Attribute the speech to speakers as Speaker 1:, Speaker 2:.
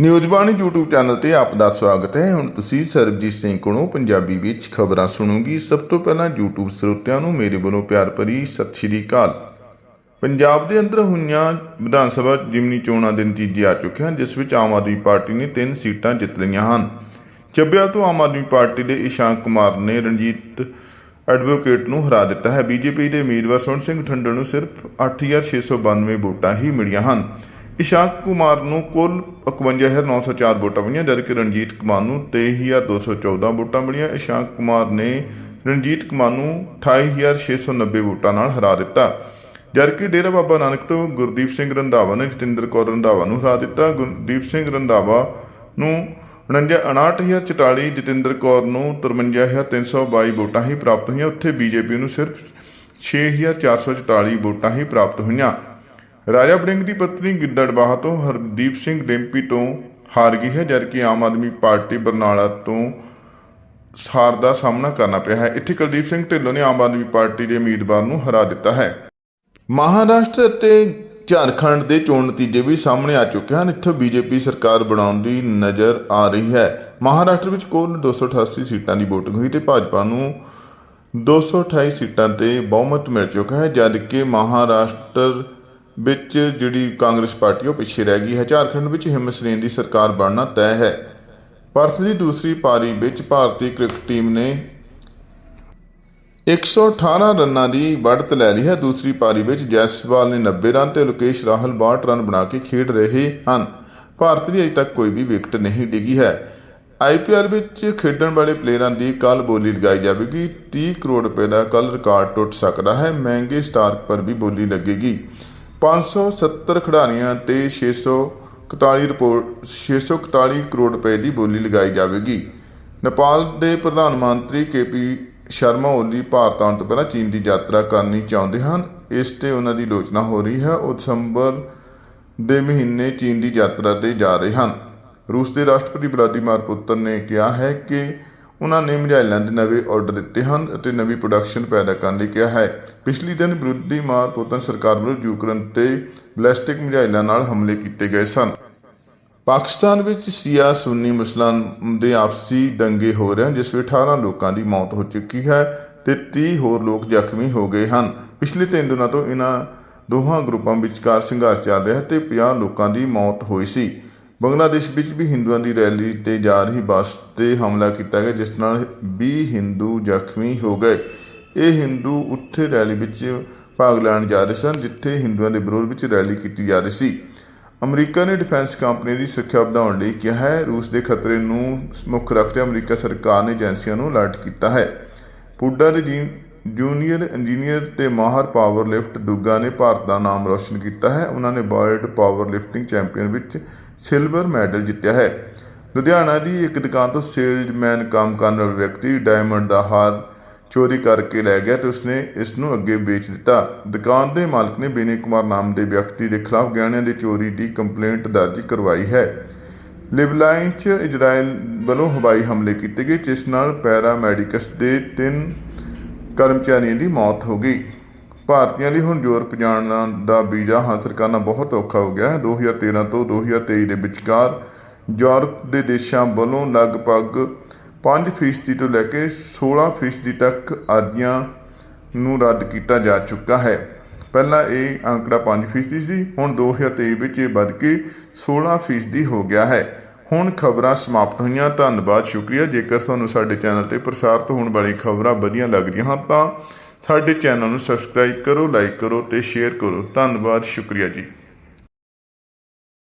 Speaker 1: ਨਿਊਜ਼ਬਾਣੀ YouTube channel ਤੇ ਆਪ ਦਾ ਸਵਾਗਤ ਹੈ। ਹੁਣ ਤੁਸੀਂ ਸਰਬਜੀਤ ਸਿੰਘ ਕੋਲੋਂ ਪੰਜਾਬੀ ਵਿੱਚ ਖਬਰਾਂ ਸੁਣੋਗੇ। ਸਭ ਤੋਂ ਪਹਿਲਾਂ YouTube ਸਰੋਤਿਆਂ ਨੂੰ ਮੇਰੇ ਵੱਲੋਂ ਪਿਆਰ ਭਰੀ ਸਤਿ ਸ਼੍ਰੀ ਅਕਾਲ। ਪੰਜਾਬ ਦੇ ਅੰਦਰ ਹੋਈਆਂ ਵਿਧਾਨ ਸਭਾ ਜਿਮਨੀ ਚੋਣਾਂ ਦੇ ਨਤੀਜੇ ਆ ਚੁੱਕੇ ਹਨ, ਜਿਸ ਵਿੱਚ ਆਮ ਆਦਮੀ ਪਾਰਟੀ ਨੇ ਤਿੰਨ ਸੀਟਾਂ ਜਿੱਤ ਲਈਆਂ ਹਨ। ਚੱਬਿਆ ਤੋਂ ਆਮ ਆਦਮੀ ਪਾਰਟੀ ਦੇ ਇਸ਼ਾਂਕ ਕੁਮਾਰ ਨੇ ਰਣਜੀਤ ਐਡਵੋਕੇਟ ਨੂੰ ਹਰਾ ਦਿੱਤਾ ਹੈ। ਬੀਜੇਪੀ ਦੇ ਉਮੀਦਵਾਰ ਸੋਹਣ ਸਿੰਘ ਠੰਡਰ ਨੂੰ ਸਿਰਫ 8692 ਵੋਟਾਂ ਹੀ ਮਿਲੀਆਂ ਹਨ। ਇਸ਼ਾਂਕ ਕੁਮਾਰ ਨੂੰ ਕੁੱਲ 51904 ਵੋਟਾਂ ਮਿਲੀਆਂ ਜਦਕਿ ਰਣਜੀਤ ਕੁਮਾਰ ਨੂੰ 23214 ਵੋਟਾਂ ਮਿਲੀਆਂ। ਇਸ਼ਾਂਕ ਕੁਮਾਰ ਨੇ ਰਣਜੀਤ ਕੁਮਾਰ ਨੂੰ 28690 ਵੋਟਾਂ ਨਾਲ ਹਰਾ ਦਿੱਤਾ। ਜਦਕਿ ਡੇਰਾ ਬਾਬਾ ਨਾਨਕ ਤੋਂ ਗੁਰਦੀਪ ਸਿੰਘ ਰੰਧਾਵਾ ਨੇ ਜਤਿੰਦਰ ਕੌਰ ਰੰਧਾਵਾ ਨੂੰ ਹਰਾ ਦਿੱਤਾ। ਗੁਰਦੀਪ ਸਿੰਘ ਰੰਧਾਵਾ ਨੂੰ 59044 ਜਤਿੰਦਰ ਕੌਰ ਨੂੰ 53322 ਵੋਟਾਂ ਹੀ ਪ੍ਰਾਪਤ ਹੋਈਆਂ। ਉੱਥੇ ਬੀਜੇਪੀ ਨੂੰ ਸਿਰਫ 6444 ਵੋਟਾਂ ਹੀ ਪ੍ਰਾਪਤ ਹੋਈਆਂ। ਰਾਜਾ ਬੜਿੰਗ ਦੀ ਪਤਨੀ ਗਿੱਦੜਬਾਹਾ ਤੋਂ ਹਰਦੀਪ ਸਿੰਘ ਡੈਂਪੀ ਤੋਂ ਹਾਰ ਗਈ ਹੈ, ਜਦਕਿ ਆਮ ਆਦਮੀ ਪਾਰਟੀ ਬਰਨਾਲਾ ਤੋਂ ਹਾਰ ਦਾ ਸਾਹਮਣਾ ਕਰਨਾ ਪਿਆ ਹੈ। ਇੱਥੇ ਕੁਲਦੀਪ ਸਿੰਘ ਢਿੱਲੋਂ ਨੇ ਆਮ ਆਦਮੀ ਪਾਰਟੀ ਦੇ ਉਮੀਦਵਾਰ ਨੂੰ ਹਰਾ ਦਿੱਤਾ ਹੈ। ਮਹਾਰਾਸ਼ਟਰ ਅਤੇ ਝਾਰਖੰਡ ਦੇ ਚੋਣ ਨਤੀਜੇ ਵੀ ਸਾਹਮਣੇ ਆ ਚੁੱਕੇ ਹਨ। ਇੱਥੇ ਬੀਜੇਪੀ ਸਰਕਾਰ ਬਣਾਉਣ ਦੀ ਨਜ਼ਰ ਆ ਰਹੀ ਹੈ। ਮਹਾਰਾਸ਼ਟਰ ਵਿੱਚ ਕੁੱਲ 288 ਸੀਟਾਂ ਦੀ VOTING ਹੋਈ ਤੇ ਭਾਜਪਾ ਨੂੰ 228 ਸੀਟਾਂ ਤੇ ਬਹੁਮਤ ਮਿਲ ਚੁੱਕਾ ਹੈ, ਜਦਕਿ ਮਹਾਰਾਸ਼ਟਰ ਵਿੱਚ ਜਿਹੜੀ ਕਾਂਗਰਸ ਪਾਰਟੀ ਉਹ ਪਿੱਛੇ ਰਹਿ ਗਈ ਹੈ। ਝਾਰਖੰਡ ਵਿੱਚ ਹਿੰਮਤ ਸਰੇਨ ਦੀ ਸਰਕਾਰ ਬਣਨਾ ਤੈਅ ਹੈ। ਪਰਸ ਦੀ ਦੂਸਰੀ ਪਾਰੀ ਵਿੱਚ ਭਾਰਤੀ ਕ੍ਰਿਕਟ ਟੀਮ ਨੇ 118 ਰਨਾਂ ਦੀ ਬੜਤ ਲੈ ਲਈ ਹੈ। ਦੂਸਰੀ ਪਾਰੀ ਵਿੱਚ ਜੈਸਵਾਲ ਨੇ 90 ਰਨ ਤੇ ਲੋਕੇਸ਼ ਰਾਹਲ 62 ਰਨ ਬਣਾ ਕੇ ਖੇਡ ਰਹੇ ਹਨ। ਭਾਰਤ ਦੀ ਅਜੇ ਤੱਕ ਕੋਈ ਵੀ ਵਿਕਟ ਨਹੀਂ ਡਿੱਗੀ ਹੈ। ਆਈਪੀਐਲ ਵਿੱਚ ਖੇਡਣ ਵਾਲੇ ਪਲੇਅਰਾਂ ਦੀ ਕੱਲ ਬੋਲੀ ਲਗਾਈ ਜਾਵੇਗੀ। 30 ਕਰੋੜ ਰੁਪਏ ਦਾ ਕੱਲ ਰਿਕਾਰਡ ਟੁੱਟ ਸਕਦਾ ਹੈ। ਮਹਿੰਗੇ ਸਟਾਰ ਪਰ ਵੀ ਬੋਲੀ ਲੱਗੇਗੀ। 570 ਖਿਡਾਰੀਆਂ ਤੇ 641 ਰਿਪੋਰਟ 641 ਕਰੋੜ ਰੁਪਏ ਦੀ ਬੋਲੀ ਲਗਾਈ ਜਾਵੇਗੀ। ਨੇਪਾਲ ਦੇ ਪ੍ਰਧਾਨ ਮੰਤਰੀ ਕੇਪੀ ਸ਼ਰਮਾ ਓਲੀ ਭਾਰਤ ਆਉਣ ਤੋਂ ਪਹਿਲਾਂ ਚੀਨ ਦੀ ਯਾਤਰਾ ਕਰਨੀ ਚਾਹੁੰਦੇ ਹਨ। ਇਸ ਤੇ ਉਹਨਾਂ ਦੀ ਆਲੋਚਨਾ ਹੋ ਰਹੀ ਹੈ। ਉਹ ਦਸੰਬਰ ਦੇ ਮਹੀਨੇ ਚੀਨ ਦੀ ਯਾਤਰਾ ਤੇ ਜਾ ਰਹੇ ਹਨ। ਰੂਸ ਦੇ ਰਾਸ਼ਟਰਪਤੀ ਵਲਾਦੀਮੀਰ ਪੁਤਨ ਨੇ ਕਿਹਾ ਹੈ ਕਿ ਉਹਨਾਂ ਨੇ ਮਿਜ਼ਾਈਲਾਂ ਦੇ ਨਵੇਂ ਆਰਡਰ ਦਿੱਤੇ ਹਨ ਅਤੇ ਨਵੀਂ ਪ੍ਰੋਡਕਸ਼ਨ ਪੈਦਾ ਕਰਨ ਲਈ ਕਿਹਾ ਹੈ। ਪਿਛਲੀ ਦਿਨ ਵਿਰੋਧੀ ਮਾਰ ਪੁਤਨ ਸਰਕਾਰ ਵੱਲੋਂ ਯੂਕਰੇਨ ਤੇ ਬੈਲਿਸਟਿਕ ਮਿਜ਼ਾਈਲਾਂ ਨਾਲ ਹਮਲੇ ਕੀਤੇ ਗਏ ਸਨ। ਪਾਕਿਸਤਾਨ ਵਿੱਚ ਸ਼ੀਆ ਸੁੰਨੀ ਮੁਸਲਮਾਨ ਦੇ ਆਪਸੀ ਦੰਗੇ ਹੋ ਰਹੇ ਹਨ, ਜਿਸ ਵਿੱਚ 18 ਲੋਕਾਂ ਦੀ ਮੌਤ ਹੋ ਚੁੱਕੀ ਹੈ ਤੇ 30 ਹੋਰ ਲੋਕ ਜ਼ਖਮੀ ਹੋ ਗਏ ਹਨ। ਪਿਛਲੇ ਤਿੰਨ ਦਿਨਾਂ ਤੋਂ ਇਹਨਾਂ ਦੋਹਾਂ ਗਰੁੱਪਾਂ ਵਿਚਕਾਰ ਸੰਘਰਸ਼ ਚੱਲ ਰਿਹਾ ਹੈ ਤੇ 50 ਲੋਕਾਂ ਦੀ ਮੌਤ ਹੋਈ ਸੀ। ਬੰਗਲਾਦੇਸ਼ ਵਿੱਚ ਵੀ ਹਿੰਦੂਆਂ ਦੀ ਰੈਲੀ ਤੇ ਜਾ ਰਹੀ ਬੱਸ ਤੇ ਹਮਲਾ ਕੀਤਾ ਗਿਆ, ਜਿਸ ਨਾਲ 20 ਹਿੰਦੂ ਜ਼ਖਮੀ ਹੋ ਗਏ। ਇਹ ਹਿੰਦੂ ਉੱਥੇ ਰੈਲੀ ਵਿੱਚ ਭਾਗ ਲੈਣ ਜਾ ਰਹੇ ਸਨ, ਜਿੱਥੇ ਹਿੰਦੂਆਂ ਦੇ ਵਿਰੋਧ ਵਿੱਚ ਰੈਲੀ ਕੀਤੀ ਜਾ ਰਹੀ ਸੀ। ਅਮਰੀਕਾ ਨੇ ਡਿਫੈਂਸ ਕੰਪਨੀ ਦੀ ਸੁਰੱਖਿਆ ਵਧਾਉਣ ਲਈ ਕਿਹਾ ਹੈ, ਰੂਸ ਦੇ ਖਤਰੇ ਨੂੰ ਮੁੱਖ ਰੱਖਦੇ ਅਮਰੀਕਾ ਸਰਕਾਰ ਨੇ ਏਜੰਸੀਆਂ ਨੂੰ ਅਲਰਟ ਕੀਤਾ ਹੈ। ਪੁੱਡਾ ਦੇ ਜੀ- ਜੂਨੀਅਰ ਇੰਜੀਨੀਅਰ ਤੇ ਮਾਹਰ ਪਾਵਰ ਲਿਫਟ ਦੁੱਗਾ ਨੇ ਭਾਰਤ ਦਾ ਨਾਮ ਰੋਸ਼ਨ ਕੀਤਾ ਹੈ। ਉਹਨਾਂ ਨੇ ਵਰਲਡ ਪਾਵਰ ਲਿਫਟਿੰਗ ਚੈਂਪੀਅਨ ਵਿੱਚ ਸਿਲਵਰ ਮੈਡਲ ਜਿੱਤਿਆ ਹੈ। ਲੁਧਿਆਣਾ ਦੀ ਇੱਕ ਦੁਕਾਨ ਤੋਂ ਸੇਲਜ਼ਮੈਨ ਕੰਮ ਕਰਨ ਵਾਲਾ ਵਿਅਕਤੀ ਡਾਇਮੰਡ ਦਾ ਹਾਰ ਚੋਰੀ ਕਰਕੇ ਲੈ ਗਿਆ ਤੇ ਉਸਨੇ ਇਸ ਨੂੰ ਅੱਗੇ ਵੇਚ ਦਿੱਤਾ। ਦੁਕਾਨ ਦੇ ਮਾਲਕ ਨੇ ਬੇਨੇ ਕੁਮਾਰ ਨਾਮ ਦੇ ਵਿਅਕਤੀ ਦੇ ਖਿਲਾਫ ਗਹਿਣਿਆਂ ਦੀ ਚੋਰੀ ਦੀ ਕੰਪਲੇਂਟ ਦਰਜ ਕਰਵਾਈ ਹੈ। ਲਿਬਲਾਈਨ 'ਚ ਇਜ਼ਰਾਈਲ ਵੱਲੋਂ ਹਵਾਈ ਹਮਲੇ ਕੀਤੇ ਗਏ, ਜਿਸ ਨਾਲ ਪੈਰਾਮੈਡਿਕਸ ਦੇ ਤਿੰਨ ਕਰਮਚਾਰੀਆਂ ਦੀ ਮੌਤ ਹੋ ਗਈ। ਭਾਰਤੀਆਂ ਲਈ ਹੁਣ ਯੂਰਪ ਜਾਣ ਦਾ ਵੀਜ਼ਾ ਹਾਸਲ ਕਰਨਾ ਬਹੁਤ ਔਖਾ ਹੋ ਗਿਆ ਹੈ। 2013 ਤੋਂ 2023 ਦੇ ਵਿਚਕਾਰ ਯੂਰਪ ਦੇ ਦੇਸ਼ਾਂ ਵੱਲੋਂ ਲਗਭਗ 5% ਤੋਂ ਲੈ ਕੇ 16% ਤੱਕ ਅਰਜ਼ੀਆਂ ਨੂੰ ਰੱਦ ਕੀਤਾ ਜਾ ਚੁੱਕਾ ਹੈ। ਪਹਿਲਾਂ ਇਹ ਅੰਕੜਾ 5% ਸੀ, ਹੁਣ 2023 ਵਿੱਚ ਇਹ ਵੱਧ ਕੇ 16% ਹੋ ਗਿਆ ਹੈ। ਹੁਣ ਖਬਰਾਂ ਸਮਾਪਤ ਹੋਈਆਂ, ਧੰਨਵਾਦ, ਸ਼ੁਕਰੀਆ। ਜੇਕਰ ਤੁਹਾਨੂੰ ਸਾਡੇ ਚੈਨਲ ਤੇ ਪ੍ਰਸਾਰਿਤ ਹੋਣ ਵਾਲੀ ਖਬਰਾਂ ਵਧੀਆ ਲੱਗ ਰਹੀਆਂ ਹਨ, ਤਾਂ ਸਾਡੇ ਚੈਨਲ ਨੂੰ ਸਬਸਕ੍ਰਾਈਬ ਕਰੋ, ਲਾਈਕ ਕਰੋ ਤੇ ਸ਼ੇਅਰ ਕਰੋ। ਧੰਨਵਾਦ, ਸ਼ੁਕਰੀਆ ਜੀ।